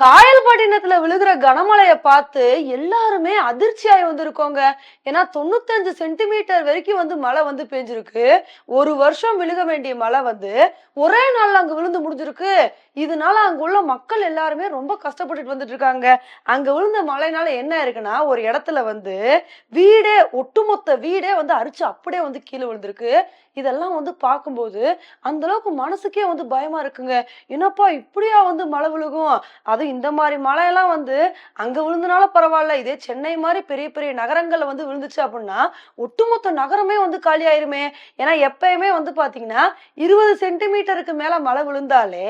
காயல்பட்டினத்துல விழுகிற கனமழையை பார்த்து எல்லாருமே அதிர்ச்சியாய் வந்திருக்கோங்க. ஏன்னா தொண்ணூத்தஞ்சு சென்டிமீட்டர் வரைக்கும் வந்து மழை வந்து பெஞ்சிருக்கு. ஒரு வருஷம் விழுக வேண்டிய மழை வந்து ஒரே நாள்ல அங்க விழுந்து முடிஞ்சிருக்கு. இதனால அங்க உள்ள மக்கள் எல்லாருமே ரொம்ப கஷ்டப்பட்டுட்டு வந்துட்டு இருக்காங்க அங்க விழுந்த மழைனால என்ன இருக்குன்னா ஒரு இடத்துல வந்து வீடே ஒட்டுமொத்த வீடே வந்து அரிச்சு அப்படியே வந்து கீழே விழுந்திருக்கு. இதெல்லாம் வந்து பார்க்கும்போது அந்த அளவுக்கு மனசுக்கே வந்து பயமா இருக்குங்க. என்னப்பா இப்படியா வந்து மழை விழுகும்? அதுவும் இந்த மாதிரி மழையெல்லாம் வந்து அங்க விழுந்தனால பரவாயில்ல. இதே சென்னை மாதிரி பெரிய பெரிய நகரங்கள்ல வந்து விழுந்துச்சு அப்படின்னா ஒட்டுமொத்த நகரமே வந்து காலி ஆயிருமே ஏன்னா எப்பயுமே வந்து பாத்தீங்கன்னா இருபது சென்டிமீட்டருக்கு மேல மழை விழுந்தாலே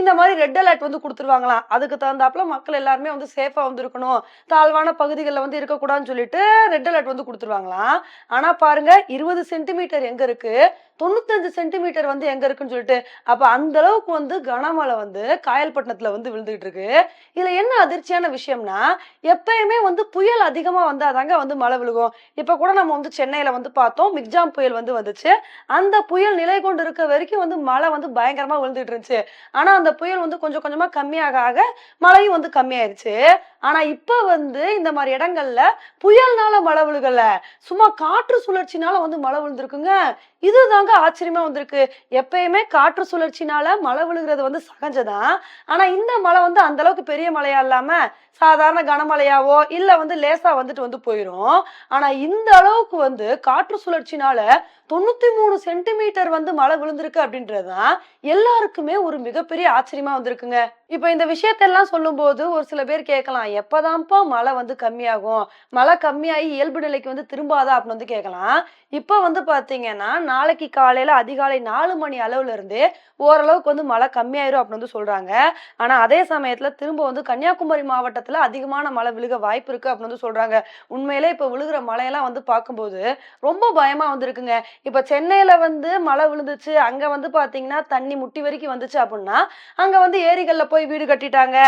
இந்த மாதிரி ரெட் அலர்ட் வந்து கொடுத்துருவாங்களாம். அதுக்கு தகுந்தாப்புல மக்கள் எல்லாருமே வந்து சேஃபா வந்து இருக்கணும் தாழ்வான பகுதிகளில் வந்து இருக்கக்கூடாதுன்னு சொல்லிட்டு ரெட் அலர்ட் வந்து கொடுத்துருவாங்களாம். ஆனா பாருங்க இருபது சென்டிமீட்டர் எங்க இருக்கு? தொண்ணூத்தஞ்சு சென்டிமீட்டர் வந்து எங்க இருக்குன்னு சொல்லிட்டு அப்ப அந்த அளவுக்கு வந்து கனமழை வந்து காயல்பட்டினத்துல வந்து விழுந்துகிட்டு இருக்கு. இதுல என்ன அதிர்ச்சியான விஷயம்னா எப்பயுமே வந்து புயல் அதிகமா வந்தாதாங்க வந்து மழை விழுகும். இப்ப கூட நம்ம வந்து சென்னையில வந்து பார்த்தோம் மிக்ஜாம் புயல் வந்து வந்துச்சு. அந்த புயல் நிலை கொண்டு இருக்க வரைக்கும் வந்து மழை வந்து பயங்கரமா விழுந்துட்டு இருந்துச்சு. ஆனா அந்த புயல் வந்து கொஞ்சம் கொஞ்சமா கம்மியாக ஆக மழையும் வந்து கம்மியாயிருச்சு. ஆனா இப்ப வந்து இந்த மாதிரி இடங்கள்ல புயல்னால மழை விழுகல. சும்மா காற்று சுழற்சினால வந்து மழை விழுந்திருக்குங்க. இதுதாங்க ஆச்சரியமா வந்திருக்கு. எப்பயுமே காற்று சுழற்சினால மழை விழுகிறது வந்து சகஞ்சதான் ஆனா இந்த மழை வந்து அந்த அளவுக்கு பெரிய மழையா இல்லாம சாதாரண கனமழையாவோ இல்ல வந்து லேசா வந்துட்டு வந்து போயிரும். ஆனா இந்த அளவுக்கு வந்து காற்று சுழற்சினால தொண்ணூத்தி மூணு சென்டிமீட்டர் வந்து மழை விழுந்திருக்கு அப்படின்றதுதான் எல்லாருக்குமே ஒரு மிகப்பெரிய ஆச்சரியமா வந்திருக்குங்க. இப்ப இந்த விஷயத்தெல்லாம் சொல்லும்போது ஒரு சில பேர் கேட்கலாம் எப்பதான்ப்பா மழை வந்து கம்மியாகும்? மழை கம்மியாகி இயல்பு நிலைக்கு வந்து திரும்பாதா அப்படின்னு வந்து கேட்கலாம். இப்ப வந்து பாத்தீங்கன்னா நாளைக்கு காலையில அதிகாலை நாலு மணி அளவுல இருந்து ஓரளவுக்கு வந்து மழை கம்மியாயிரும் அப்படின்னு வந்து சொல்றாங்க. ஆனா அதே சமயத்துல திரும்ப வந்து கன்னியாகுமரி மாவட்டத்துல அதிகமான மழை விழுக வாய்ப்பு இருக்கு அப்படின்னு வந்து சொல்றாங்க. உண்மையிலே இப்ப விழுகிற மழையெல்லாம் வந்து பார்க்கும்போது ரொம்ப பயமா வந்துருக்குங்க. இப்ப சென்னையில வந்து மழை விழுந்துச்சு. அங்க வந்து பாத்தீங்கன்னா தண்ணி முட்டி வரைக்கும் வந்துச்சு அப்படின்னா அங்க வந்து ஏரிகள்ல போய் வீடு கட்டிட்டாங்க.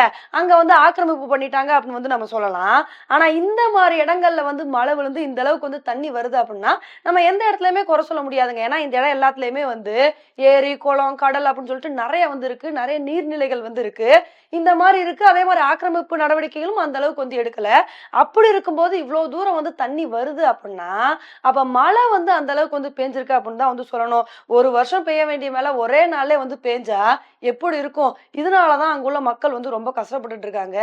அங்க வந்து ஆக்கிரமிப்பு பண்ணிட்டாங்க அப்படின்னு வந்து நம்ம சொல்லலாம். ஆனா இந்த மாதிரி இடங்கள்ல வந்து மழை விழுந்து இந்த அளவுக்கு வந்து தண்ணி வருது அப்படின்னா நம்ம எந்த இடத்துலயுமே குறை சொல்ல முடியாதுங்க. ஏன்னா இந்த இடம் எல்லாத்துலயுமே வந்து ஏரி குளம் கடல் அப்படின்னு சொல்லிட்டு நிறைய வந்து இருக்கு நிறைய நீர்நிலைகள் வந்து இருக்கு இந்த மாதிரி இருக்கு. அதே மாதிரி ஆக்கிரமிப்பு நடவடிக்கைகளும் அந்த அளவுக்கு வந்து எடுக்கல. அப்படி இருக்கும்போது இவ்வளவு தூரம் வந்து தண்ணி வருது அப்படின்னா அப்ப மழை வந்து அந்த அளவுக்கு வந்து பேஞ்சிருக்கு அப்படின்னு தான் வந்து சொல்லணும். ஒரு வருஷம் பெய்ய வேண்டிய மேல ஒரே நாளே வந்து பேஞ்சா எப்படி இருக்கும்? இதனாலதான் அங்குள்ள மக்கள் வந்து ரொம்ப கஷ்டப்பட்டுட்டு இருக்காங்க.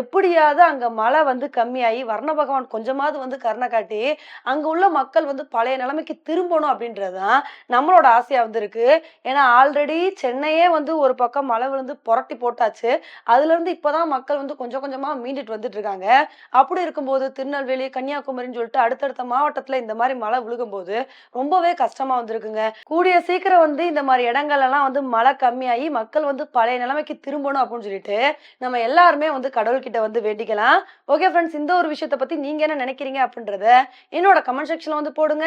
எப்படியாவது அங்க மழை வந்து கம்மியாகி வர்ண பகவான் கொஞ்சமாவது வந்து கருணை காட்டி அங்க உள்ள மக்கள் வந்து பழைய நிலைமைக்கு திரும்பணும் அப்படின்றதுதான் நம்மளோட ஆசையா வந்து இருக்கு. ஏன்னா ஆல்ரெடி சென்னையே வந்து ஒரு பக்கம் மழை விழுந்து புரட்டி போட்டாச்சு. அதுல இருந்து இப்பதான் மக்கள் வந்து கொஞ்சம் கொஞ்சமா மீண்டுட்டு வந்துட்டு இருக்காங்க. அப்படி இருக்கும்போது திருநெல்வேலி கன்னியாகுமரின்னு சொல்லிட்டு அடுத்தடுத்த மாவட்டத்துல இந்த மாதிரி மழை விழுகும்போது ரொம்பவே கஷ்டமா வந்திருக்குங்க. கூடிய சீக்கிரம் வந்து இந்த மாதிரி இடங்கள் எல்லாம் வந்து மழை கம்மியாகி மக்கள் வந்து பழைய நிலைமைக்கு திரும்பணும் அப்படின்னு சொல்லிட்டு நம்ம எல்லாருமே வந்து கடவுள்கிட்ட வந்து வேண்டிக்கலாம். ஓகே ஃப்ரெண்ட்ஸ் இந்த ஒரு விஷயத்தை பத்தி நீங்க என்ன நினைக்கிறீங்க அப்படின்றத என்னோட கமெண்ட் செக்ஷன்ல வந்து போடுங்க.